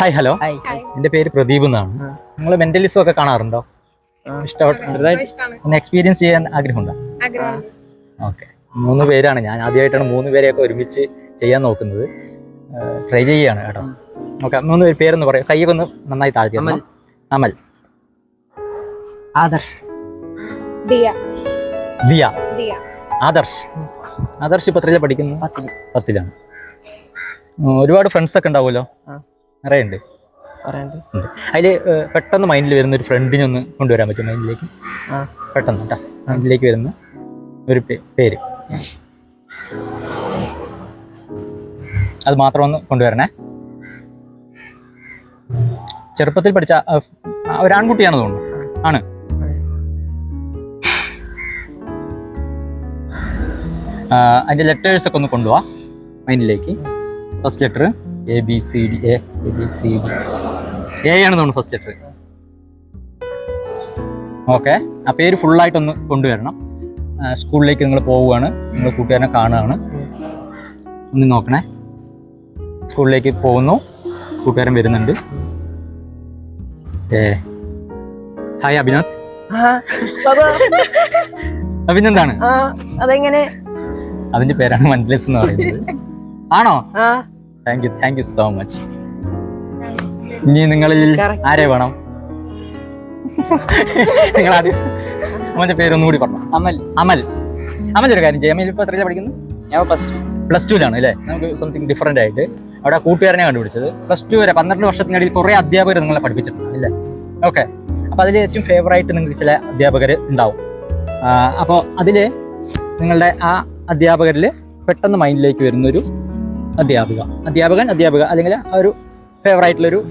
Hi hello എന്റെ എന്റെ പേര് പ്രദീപ് എന്നാണ്. നിങ്ങൾ മെന്റലിസം ഒക്കെ കാണാറുണ്ടോ? ഇഷ്ടപ്പെട്ട എക്സ്പീരിയൻസ് ചെയ്യാൻ ആഗ്രഹമുണ്ടോ? ആഗ്രഹം. ഓക്കെ മൂന്ന് പേരാണ്. ഞാൻ ആദ്യമായിട്ടാണ് മൂന്ന് പേരെയൊക്കെ ഒരുമിച്ച് ചെയ്യാൻ നോക്കുന്നത്. ട്രൈ ചെയ്യാണ് കേട്ടോ. ഓക്കെ മൂന്ന് പേര് പേരൊന്ന് പറയാം. കൈയൊക്കെ ഒന്ന് നന്നായി താഴ്ത്തി അമൽ. അമൽ. ആദർശ്. ദിയ. ദിയ. ദിയ. ആദർശ്. ആദർശ് പത്രയിലെ എത്രയിലാണ് പഠിക്കുന്നു പത്തിൽ. പത്തിലാണ്. ഒരുപാട് ഫ്രണ്ട്സ് ഒക്കെ ഉണ്ടാവുമല്ലോ? ആ. നിറയെ ഉണ്ട്. അതിൽ പെട്ടെന്ന് മൈൻഡിൽ വരുന്ന ഒരു ഫ്രണ്ടിനെ ഒന്ന് കൊണ്ടുവരാൻ പറ്റും മൈൻഡിലേക്ക്? പെട്ടെന്ന് കേട്ടോ മൈൻഡിലേക്ക് വരുന്ന ഒരു പേര്. അത് മാത്രം ഒന്ന് കൊണ്ടുവരണേ. ചെറുപ്പത്തിൽ പഠിച്ച ഒരു ആൺകുട്ടിയാണ് തോന്നുന്നു. ആണ്. അതിന്റെ ലെറ്റേഴ്സ് ഒക്കെ ഒന്ന് കൊണ്ടുപോവാ മൈൻഡിലേക്ക്. First letter A B C D A B C D A ആണ് തോന്നുന്നു ഫസ്റ്റ് ലെറ്റർ ഓക്കെ ആ പേര് ഫുള്ളായിട്ടൊന്ന് കൊണ്ടുവരണം. സ്കൂളിലേക്ക് നിങ്ങൾ പോവുകയാണ്. നിങ്ങൾ കൂട്ടുകാരനെ കാണുകയാണ്. ഒന്ന് നോക്കണേ. സ്കൂളിലേക്ക് പോകുന്നു. കൂട്ടുകാരൻ വരുന്നുണ്ട്. ഏ. ഹായ് അഭിനാഥ് അഭിനന്ദാണ് അതെങ്ങനെ? അതിന്റെ പേരാണ് മഞ്ജലസ് എന്ന് പറയുന്നത്. ആണോ? Thank you thank you so much ഇനി നിങ്ങളിൽ. ആരെ വേണം? നിങ്ങൾ ആദ്യം അമ്മന്റെ പേരൊന്നും കൂടി പറഞ്ഞു. അമൽ. അമൽ. അമൽ ഒരു കാര്യം ചെയ്യാം. അമൽ ഇപ്പൊ എത്രയാണ് പഠിക്കുന്നത്? ഞാൻ പ്ലസ് ടു പ്ലസ് ടുവിലാണ് അല്ലേ? നമുക്ക് സംതിങ് ഡിഫറെന്റ് ആയിട്ട്. അവിടെ കൂട്ടുകാരനെ കണ്ടുപിടിച്ചത്. പ്ലസ് ടു വരെ പന്ത്രണ്ട് വർഷത്തിനിടയിൽ കുറേ അധ്യാപകർ നിങ്ങളെ പഠിപ്പിച്ചിട്ടുണ്ട് അല്ലേ? ഓക്കെ അപ്പോൾ അതിൽ ഏറ്റവും ഫേവറായിട്ട് നിങ്ങൾക്ക് ചില അധ്യാപകർ ഉണ്ടാവും. അപ്പോൾ അതിൽ നിങ്ങളുടെ ആ അധ്യാപകരിൽ പെട്ടെന്ന് മൈൻഡിലേക്ക് വരുന്നൊരു അധ്യാപിക. അധ്യാപകൻ അധ്യാപിക. അല്ലെങ്കിൽ ആ ഒരു ഫേവറായിട്ടുള്ളൊരു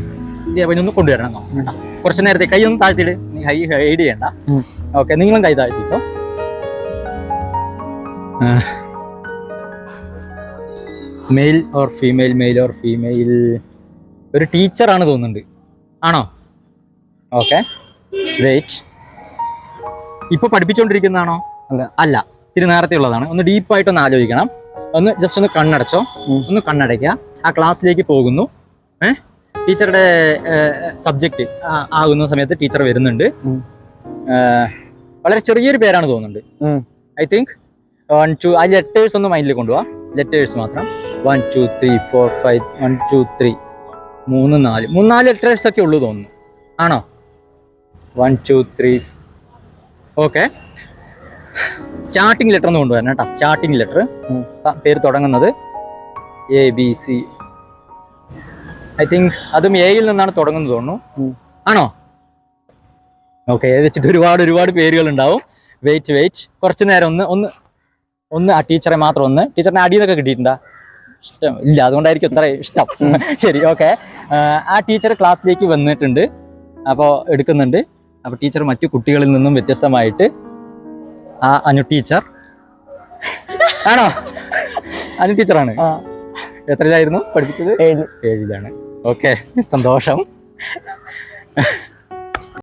അധ്യാപകനെ ഒന്ന് കൊണ്ടുവരണം. കേട്ടോ കുറച്ച് നേരത്തെ കൈ ഒന്ന് താഴ്ത്തിയിട്ട് നീ ഹൈ ഹൈഡ് ചെയ്യണ്ട. ഓക്കെ നിങ്ങളും കൈ താഴ്ത്തിട്ടോ male or female male or female ഒരു ടീച്ചറാണ് തോന്നുന്നുണ്ട്. ആണോ? ഓക്കെ ഗ്രേറ്റ് ഇപ്പൊ പഠിപ്പിച്ചുകൊണ്ടിരിക്കുന്നതാണോ അല്ല. അല്ല. ഇത്തിരി നേരത്തെ ഉള്ളതാണ്. ഒന്ന് ഡീപ്പായിട്ടൊന്ന് ആലോചിക്കണം. ഒന്ന് ജസ്റ്റ് ഒന്ന് കണ്ണടച്ചോ. ഒന്ന് കണ്ണടയ്ക്കുക ആ ക്ലാസ്സിലേക്ക് പോകുന്നു. ഏഹ് ടീച്ചറുടെ സബ്ജക്റ്റ് ആകുന്ന സമയത്ത് ടീച്ചർ വരുന്നുണ്ട്. വളരെ ചെറിയൊരു പേരാണ് തോന്നുന്നുണ്ട്. ഐ തിങ്ക് വൺ ടു ആ ലെറ്റേഴ്സ് ഒന്ന് മൈൻഡിൽ കൊണ്ടുപോവാ ലെറ്റേഴ്സ് മാത്രം. One two three four five one two three മൂന്ന് നാല്. മൂന്ന് നാല് ലെറ്റേഴ്സ് ഒക്കെ ഉള്ളൂ തോന്നുന്നു. ആണോ? One two three okay starting letter എന്ന് കൊണ്ടുവരണം കേട്ടോ. സ്റ്റാർട്ടിംഗ് ലെറ്റർ പേര് തുടങ്ങുന്നത് A B C I think അതും എയിൽ നിന്നാണ് തുടങ്ങുന്നത് തോന്നുന്നു. ആണോ? ഓക്കെ വെച്ചിട്ട് ഒരുപാട് ഒരുപാട് പേരുകൾ ഉണ്ടാവും. വെയിറ്റ് വെയിറ്റ് കുറച്ച് നേരം ഒന്ന് ഒന്ന് ഒന്ന് ആ ടീച്ചറെ മാത്രം ഒന്ന് ടീച്ചറിനെ അടിയെന്നൊക്കെ കിട്ടിയിട്ടുണ്ടാ? ഇഷ്ടം. ഇല്ല അതുകൊണ്ടായിരിക്കും അത്ര ഇഷ്ടം. ശരി ഓക്കെ ആ ടീച്ചർ ക്ലാസ്സിലേക്ക് വന്നിട്ടുണ്ട്. അപ്പോൾ എടുക്കുന്നുണ്ട്. അപ്പോൾ ടീച്ചർ മറ്റു കുട്ടികളിൽ നിന്നും വ്യത്യസ്തമായിട്ട് ആ അനു ടീച്ചർ. ആണോ? അനു ടീച്ചറാണ്. എത്രയിലായിരുന്നു പഠിപ്പിച്ചത്? ഏഴ് ഏഴിലാണ്. ഓക്കെ സന്തോഷം.